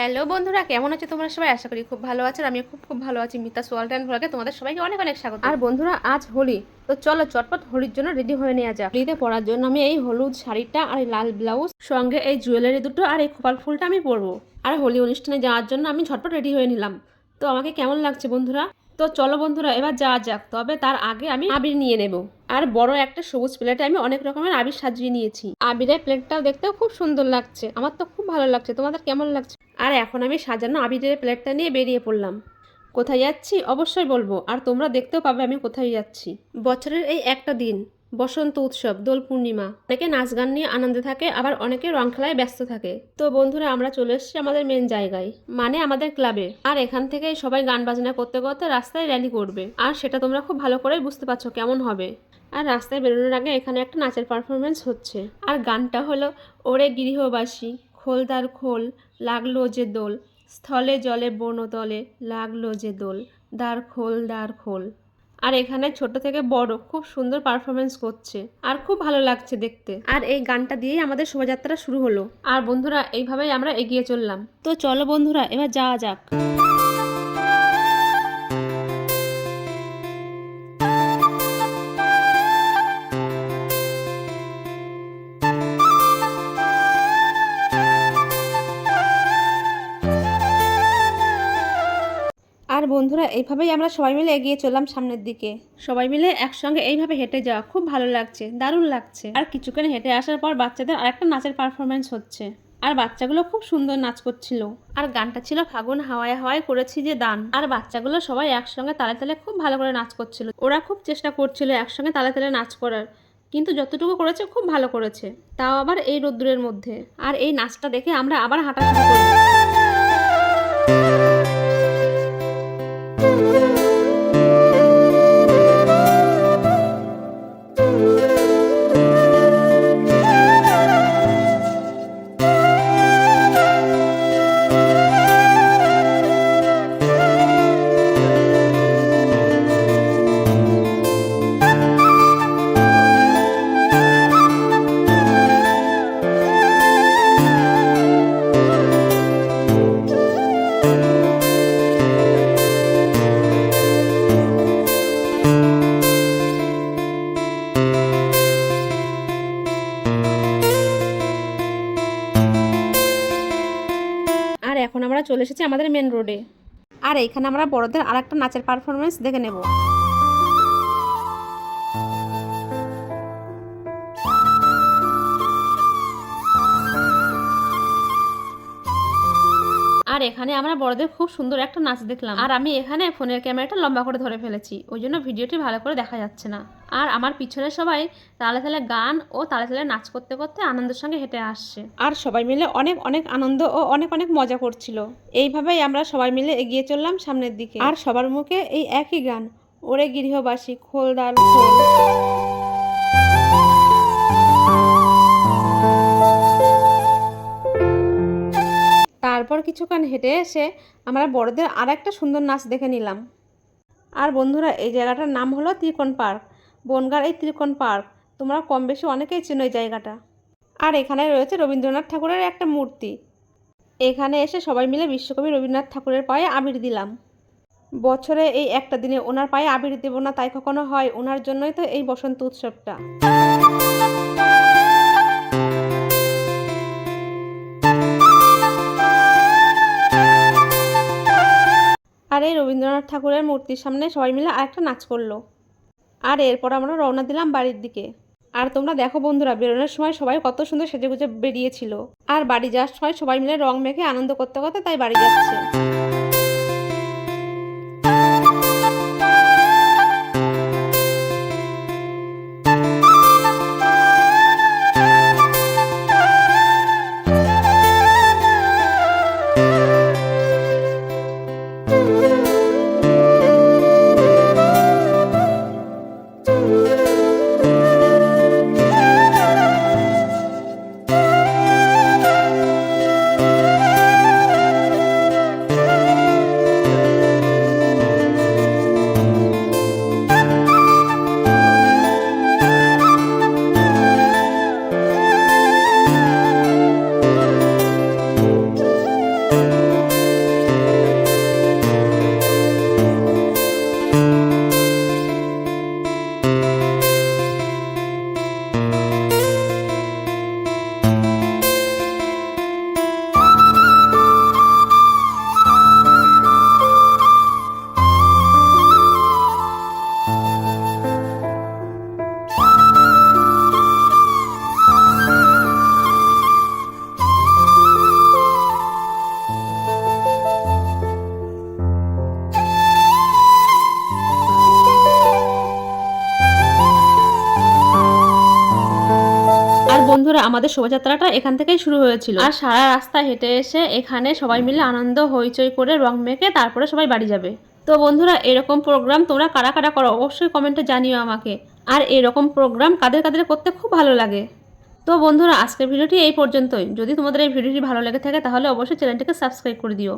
Hello বন্ধুরা কেমন আছে তোমরা সবাই? আশা করি খুব ভালো আছো আর আমি খুব খুব ভালো আছি মিতা সোয়াল্ট অ্যান্ড ভ্লগে তোমাদের সবাইকে অনেক অনেক স্বাগত। আর বন্ধুরা আজ হোলি তো চলো চটপট হোলির জন্য রেডি হয়ে নেওয়া যাক। হোলিতে পরার জন্য আমি এই হলুদ শাড়িটা আর এই লাল ব্লাউজ সঙ্গে এই জুয়েলারি দুটো আর এই খোপাল ফুলটা আমি পরবো। আর হোলি অনুষ্ঠানে যাওয়ার জন্য আমি ঝটপট রেডি হয়ে নিলাম। তো আমাকে কেমন লাগছে বন্ধুরা? তো চলো বন্ধুরা, এবার যাওয়া যাক। তবে তার আগে আমি আবির নিয়ে নেব। আর বড় একটা সবুজ প্লেটে আমি অনেক রকমের আবির সাজিয়ে নিয়েছি। আবিরের প্লেটটাও দেখতেও খুব সুন্দর লাগছে। আমার তো খুব ভালো লাগছে। তোমাদের কেমন লাগছে? আর এখন আমি সাজানো আবিরের প্লেটটা নিয়ে বেরিয়ে পড়লাম। কোথায় যাচ্ছি? অবশ্যই বলব। আর তোমরা দেখতেও পাবে আমি কোথায় যাচ্ছি। বছরের এই একটা দিন। বসন্ত উৎসব, দোল পূর্ণিমা। অনেকে নাচ গান নিয়ে আনন্দে থাকে, আবার অনেকে রং খেলায় ব্যস্ত থাকে। তো বন্ধুরা, আমরা চলে এসেছি আমাদের মেন জায়গায় মানে আমাদের ক্লাবে আর এখান থেকে সবাই গান বাজনা করতে করতে রাস্তায় র্যালি করবে। আর সেটা তোমরা খুব ভালো করে বুঝতে পারছ কেমন হবে। আর রাস্তায় বেরোনোর আগে এখানে একটা নাচের পারফরমেন্স হচ্ছে। আর গানটা হলো, ওরে গৃহবাসী খোলদার খোল, লাগল যে দোল। স্থলে জলে বনতলে লাগল যে দোল। দ্বার খোল দ্বার খোল। আর এখানে ছোট থেকে বড় খুব সুন্দর পারফরমেন্স করছে। আর খুব ভালো লাগছে দেখতে। আর এই গানটা দিয়েই আমাদের শোভাযাত্রা শুরু হলো। আর বন্ধুরা এইভাবেই আমরা এগিয়ে চললাম। তো চলো বন্ধুরা এবার যাওয়া যাক। আর বন্ধুরা, এইভাবেই আমরা সবাই মিলে এগিয়ে চললাম সামনের দিকে। সবাই মিলে একসঙ্গে এইভাবে হেঁটে যাওয়া খুব ভালো লাগছে, দারুণ লাগছে। আর কিছুক্ষণ হেঁটে আসার পর বাচ্চাদের আরেকটা নাচের পারফরমেন্স হচ্ছে। আর বাচ্চাগুলো খুব সুন্দর নাচ করছিল। আর গানটা ছিল ফাগুন হাওয়ায় হাওয়ায় করেছি যে দান। আর বাচ্চাগুলো সবাই একসঙ্গে তালে তালে খুব ভালো করে নাচ করছিল। ওরা খুব চেষ্টা করছিল একসঙ্গে তালে তালে নাচ করার, কিন্তু যতটুকু করেছে খুব ভালো করেছে। তাও আবার এই রোদ্দুরের মধ্যে। আর এই নাচটা দেখে আমরা আবার হাঁটা শুরু করব। আমরা চলে এসেছি আমাদের মেন রোডে আর এখানে আমরা বড়দের আরেকটা নাচের পারফরমেন্স দেখে নেব। এখানে আমরা বড়দের খুব সুন্দর একটা নাচ দেখলাম। আর আমি এখানে ফোনের ক্যামেরাটা লম্বা করে ধরে ফেলেছি। ওই জন্য ভিডিওটি ভালো করে দেখা যাচ্ছে না। আর আমার পিছনে সবাই তালে তালে গান ও তালে তালে নাচ করতে করতে আনন্দের সঙ্গে হেঁটে আসছে। আর সবাই মিলে অনেক অনেক আনন্দ ও অনেক অনেক মজা করছিল। এইভাবেই আমরা সবাই মিলে এগিয়ে চললাম সামনের দিকে। আর সবার মুখে এই একই গান, ওরে গৃহবাসী খোলদার খোল। কিছুক্ষণ হেঁটে এসে আমরা বড়দের আর একটা সুন্দর নাচ দেখে নিলাম। আর বন্ধুরা, এই জায়গাটার নাম হলো ত্রিকোণ পার্ক। বনগার এই ত্রিকোণ পার্ক, তোমরা কম বেশি অনেকেই চেনো এই জায়গাটা। আর এখানে রয়েছে রবীন্দ্রনাথ ঠাকুরের একটা মূর্তি। এখানে এসে সবাই মিলে বিশ্বকবি রবীন্দ্রনাথ ঠাকুরের পায়ে আবির দিলাম। বছরে এই একটা দিনে ওনার পায়ে আবির দেব না তাই কখনো হয়, ওনার জন্যই তো এই বসন্ত উৎসবটা। আর এই রবীন্দ্রনাথ ঠাকুরের মূর্তির সামনে সবাই মিলে আরেকটা নাচ করল। আর এরপর আমরা রওনা দিলাম বাড়ির দিকে। আর তোমরা দেখো বন্ধুরা, বেরোনোর সময় সবাই কত সুন্দর সেজেগুজে বেরিয়েছিল। আর বাড়ি যাওয়ার সময় সবাই মিলে রং মেখে আনন্দ করতে করতে তাই বাড়ি যাচ্ছে। আমাদের শোভাযাত্রাটা এখান থেকেই শুরু হয়েছিল। আর সারা রাস্তা হেঁটে এসে এখানে সবাই মিলে আনন্দ, হইচই করে রং মেখে তারপরে সবাই বাড়ি যাবে। তো বন্ধুরা, এরকম প্রোগ্রাম তোমরা কারা কারা করো অবশ্যই কমেন্টে জানিও আমাকে। আর এরকম প্রোগ্রাম কাদের কাদের করতে খুব ভালো লাগে। তো বন্ধুরা, আজকের ভিডিওটি এই পর্যন্তই। যদি তোমাদের এই ভিডিওটি ভালো লেগে থাকে, তাহলে অবশ্যই চ্যানেলটিকে সাবস্ক্রাইব করে দিও।